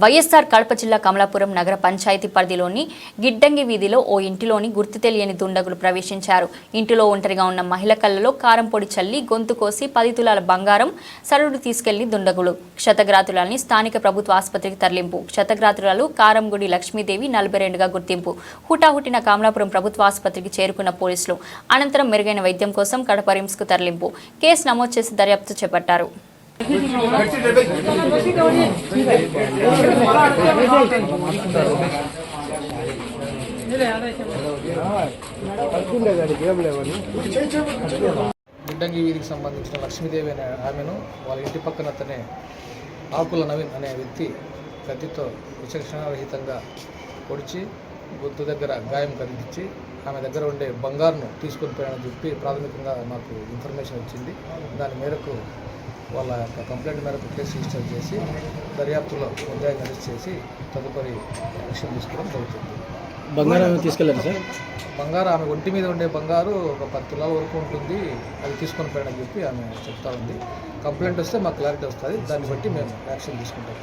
వైఎస్ఆర్ కడప జిల్లా కమలాపురం నగర పంచాయతీ పరిధిలోని గిడ్డంగి వీధిలో ఓ ఇంటిలోని గుర్తు తెలియని దుండగులు ప్రవేశించారు. ఇంటిలో ఒంటరిగా ఉన్న మహిళ కళ్ళలో కారం పొడి చల్లి గొంతు కోసి పది తులాల బంగారం సరుడు తీసుకెళ్ళి దుండగులు. క్షతగ్రాతులని స్థానిక ప్రభుత్వ ఆసుపత్రికి తరలింపు. క్షతగ్రాతురాలు కారంగుడి లక్ష్మీదేవి నలభై రెండుగా గుర్తింపు. హుటాహుటిన కమలాపురం ప్రభుత్వ ఆసుపత్రికి చేరుకున్న పోలీసులు అనంతరం మెరుగైన వైద్యం కోసం కడప రిమ్స్కు తరలింపు. కేసు నమోదు చేసి దర్యాప్తు చేపట్టారు. గిడ్డంగి వీధికి సంబంధించిన లక్ష్మీదేవి అనే ఆమెను వాళ్ళ ఇంటి పక్కన అతనే ఆకుల నవీన్ అనే వ్యక్తి కత్తితో విచక్షణారహితంగా పొడిచి గుర్తు దగ్గర గాయం కలిగించి ఆమె దగ్గర ఉండే బంగారును తీసుకొని పోయాడని చెప్పి ప్రాథమికంగా మాకు ఇన్ఫర్మేషన్ వచ్చింది. దాని మేరకు వాళ్ళ యొక్క కంప్లైంట్ మేరకు కేసు రిజిస్టర్ చేసి దర్యాప్తులో ముద్దాయిని అరెస్ట్ చేసి తదుపరి యాక్షన్ తీసుకోవడం జరుగుతుంది. బంగారం తీసుకెళ్ళారు సార్? బంగారు ఆమె ఒంటి మీద ఉండే బంగారు ఒక పది తులాల వరకు ఉంటుంది. అది తీసుకొని పోయాడని చెప్పి ఆమె చెప్తా ఉంది. కంప్లైంట్ వస్తే మాకు క్లారిటీ వస్తుంది. దాన్ని బట్టి మేము యాక్షన్ తీసుకుంటాం.